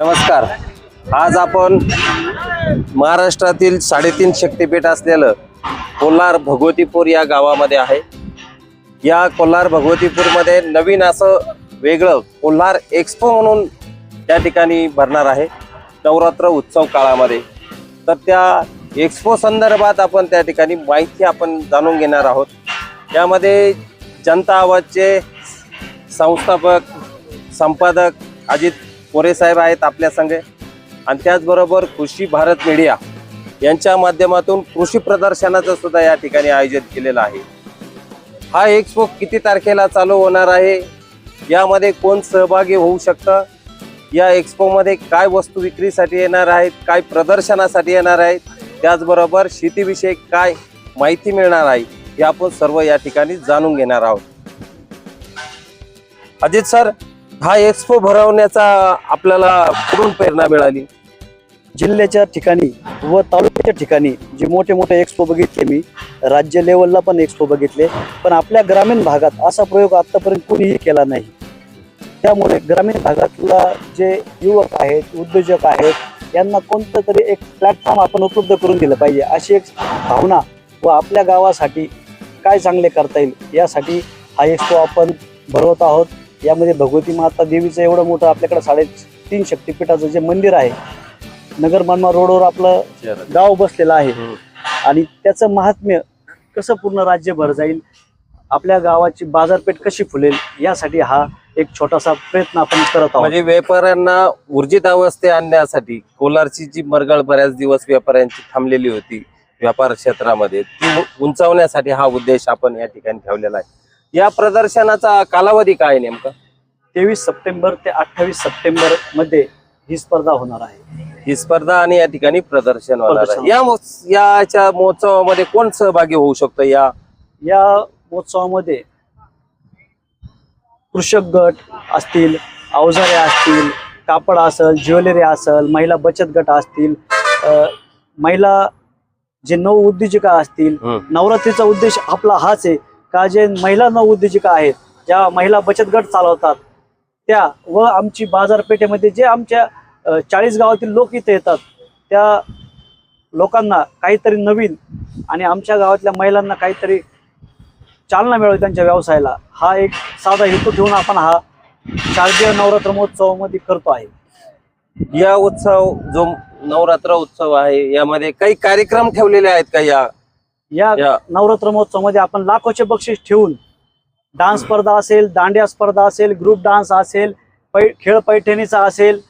नमस्कार. आज आपण महाराष्ट्रातील साडेतीन शक्तिपीठ असलेलं कोल्हार भगवतीपूर या गावामध्ये आहे. या कोल्हार भगवतीपूरमध्ये नवीन असं वेगळं कोल्हार एक्सपो म्हणून त्या ठिकाणी भरणार आहे नवरात्र उत्सव काळामध्ये. तर त्या एक्सपो संदर्भात आपण त्या ठिकाणी माहिती आपण जाणून घेणार आहोत. यामध्ये जनता आवाजचे संस्थापक संपादक अजित कोरे साहेब आहेत आपल्या संघ. आणि त्याचबरोबर कृषी भारत मीडिया यांच्या माध्यमातून कृषी प्रदर्शनाचं सुद्धा या ठिकाणी आयोजित केलेलं आहे. हा एक्सपो किती तारखेला चालू होणार आहे? यामध्ये कोण सहभागी होऊ शकतं? या एक्सपोमध्ये काय वस्तू विक्रीसाठी येणार आहेत? काय प्रदर्शनासाठी येणार आहेत? त्याचबरोबर शेतीविषयी काय माहिती मिळणार आहे? हे आपण सर्व या ठिकाणी जाणून घेणार आहोत. अजित सर हा एक्सपो भरवण्याचा आपल्याला कुठून प्रेरणा मिळाली? जिल्ह्याच्या ठिकाणी व तालुक्याच्या ठिकाणी जे मोठे मोठे एक्सपो बघितले मी राज्य लेवलला पण एक्सपो बघितले पण आपल्या ग्रामीण भागात असा प्रयोग आतापर्यंत कोणीही केला नाही. त्यामुळे ग्रामीण भागातला जे युवक आहेत उद्योजक आहेत यांना कोणतं तरी एक प्लॅटफॉर्म आपण उपलब्ध करून दिलं पाहिजे अशी एक भावना व आपल्या गावासाठी काय चांगले करता येईल यासाठी हा एक्सपो आपण भरवत आहोत. यामध्ये भगवती माता देवीचं एवढं मोठं आपल्याकडे साडेतीन शक्तिपीठाचं जे मंदिर आहे नगर मनमाड रोडवर आपलं गाव बसलेलं आहे. आणि त्याचं महात्म्य कसं पूर्ण राज्यभर जाईल आपल्या गावाची बाजारपेठ कशी फुलेल यासाठी हा एक छोटासा प्रयत्न आपण करत आहोत. म्हणजे व्यापाऱ्यांना ऊर्जित अवस्थे आणण्यासाठी कोलारची जी मरगळ बऱ्याच दिवस व्यापाऱ्यांची थांबलेली होती व्यापार क्षेत्रामध्ये ती उंचावण्यासाठी हा उद्देश आपण या ठिकाणी ठेवलेला आहे. या प्रदर्शनाचा कालावधी काय नेमका? तेवीस सप्टेंबर ते अठ्ठावीस सप्टेंबरमध्ये ही स्पर्धा होणार आहे. ही स्पर्धा आणि या ठिकाणी प्रदर्शन होणार प्रदर्शन. या याच्या महोत्सवामध्ये कोण सहभागी होऊ शकतो? या या महोत्सवामध्ये कृषक गट असतील अवजारे असतील कापड असेल ज्वेलरी असेल महिला बचत गट असतील अ, महिला जे नऊ उद्योजिका असतील हम्म. नवरात्रीचा उद्देश आपला हाच आहे. का जे महिला नवउद्योजिका आहेत ज्या महिला बचत गट चालवतात त्या व आमची बाजारपेठेमध्ये जे आमच्या चाळीस गावातील लोक इथे येतात त्या लोकांना काहीतरी नवीन आणि आमच्या गावातल्या महिलांना काहीतरी चालना मिळावी त्यांच्या व्यवसायाला हा एक साधा हेतू ठेवून आपण हा शारदीय नवरात्र महोत्सवामध्ये करतो आहे. या उत्सव जो नवरात्र उत्सव आहे यामध्ये काही कार्यक्रम ठेवलेले आहेत का या या नवरात्र महोत्सवामध्ये आपण लाखोचे बक्षीस ठेवून डान्स स्पर्धा असेल दांडिया स्पर्धा असेल ग्रुप डान्स असेल पै खेळ पैठणीचा असेल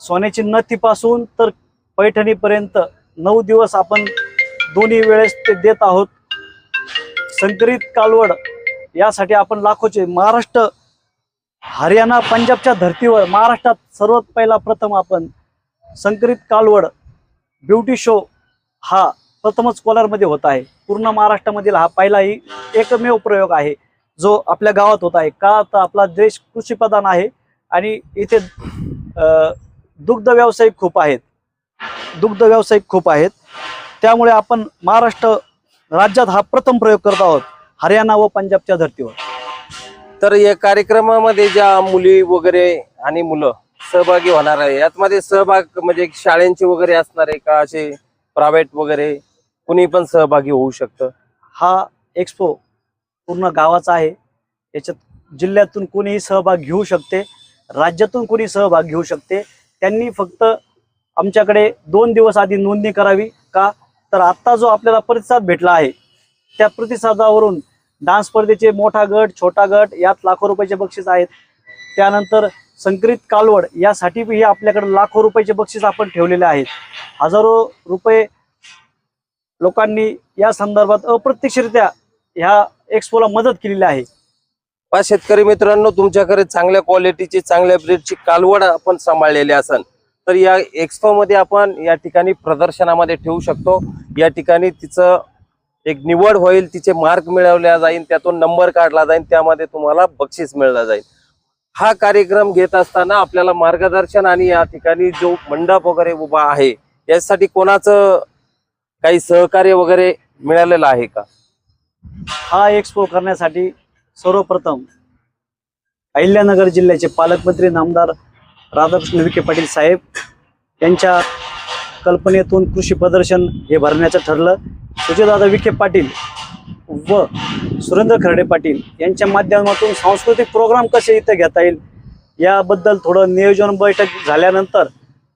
सोन्याची नथीपासून तर पैठणीपर्यंत नऊ दिवस आपण दोन्ही वेळेस ते देत आहोत. संकरित कालवड यासाठी आपण लाखोचे महाराष्ट्र हरियाणा पंजाबच्या धर्तीवर महाराष्ट्रात सर्वात पहिला प्रथम आपण संकरित कालवड ब्युटी शो हा प्रथमच कोलारमध्ये होत आहे. पूर्ण महाराष्ट्रामधील हा पहिलाही एकमेव प्रयोग आहे जो आपल्या गावात होत आहे. का तर आपला देश कृषीप्रधान आहे आणि इथे दुग्ध व्यावसायिक खूप आहेत. दुग्ध व्यावसायिक खूप आहेत. त्यामुळे आपण महाराष्ट्र राज्यात हा प्रथम प्रयोग करत आहोत हरियाणा व पंजाबच्या धर्तीवर. तर या कार्यक्रमामध्ये ज्या मुली वगैरे आणि मुलं सहभागी होणार आहे यातमध्ये सहभाग म्हणजे शाळेंचे वगैरे असणार आहे का असे प्रायव्हेट वगैरे? कुणी पण सहभागी होऊ शकतं. हा एक्सपो पूर्ण गावाचा आहे. याच्यात जिल्ह्यातून कोणीही सहभाग घेऊ शकते राज्यातून कोणी सहभाग घेऊ शकते. त्यांनी फक्त आमच्याकडे दोन दिवस आधी नोंदणी करावी का? तर आत्ता जो आपल्याला प्रतिसाद भेटला आहे त्या प्रतिसादावरून डान्स स्पर्धेचे मोठा गट छोटा गट यात लाखो रुपयाचे बक्षीस आहेत. त्यानंतर संकरित कालवड यासाठी ही आपल्याकडे लाखो रुपयाचे बक्षीस आपण ठेवलेले आहेत. हजारो रुपये लोकांनी या संदर्भात अप्रत्यक्षरित्या ह्या एक्सपोला मदत केलेली आहे. पहा शेतकरी मित्रांनो तुमच्याकडे चांगल्या क्वालिटीची चांगल्या ब्रीडची कालवड आपण सांभाळलेली असन तर या एक्सपोमध्ये आपण या ठिकाणी प्रदर्शनामध्ये ठेवू शकतो. या ठिकाणी तिचं एक निवड होईल तिचे मार्क मिळवल्या जाईल त्यातून नंबर काढला जाईल त्यामध्ये तुम्हाला बक्षीस मिळलं जाईल. हा कार्यक्रम घेत असताना आपल्याला मार्गदर्शन आणि या ठिकाणी जो मंडप वगैरे उभा आहे यासाठी कोणाचं काही सहकार्य वगैरे मिळालेलं आहे का? हा एक्सपो करण्यासाठी सर्वप्रथम अहिल्यानगर जिल्ह्याचे पालकमंत्री नामदार राधाकृष्ण विखे पाटील साहेब यांच्या कल्पनेतून कृषी प्रदर्शन हे भरण्याचं ठरलं. सुजयदादा विखे पाटील व सुरेंद्र खर्डे पाटील यांच्या माध्यमातून सांस्कृतिक प्रोग्राम कसे इथं घेता येईल याबद्दल थोडं नियोजन बैठक झाल्यानंतर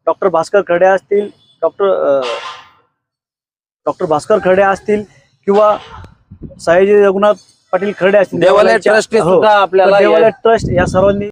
डॉक्टर भास्कर खर्डे असतील डॉक्टर डॉक्टर भास्कर खर्डे असतील किंवा सयाजी रघुनाथ पाटील खर्डे असतील देवालय ट्रस्टने हो. सुद्धा आपल्याला देवालय ट्रस्ट या सर्वांनी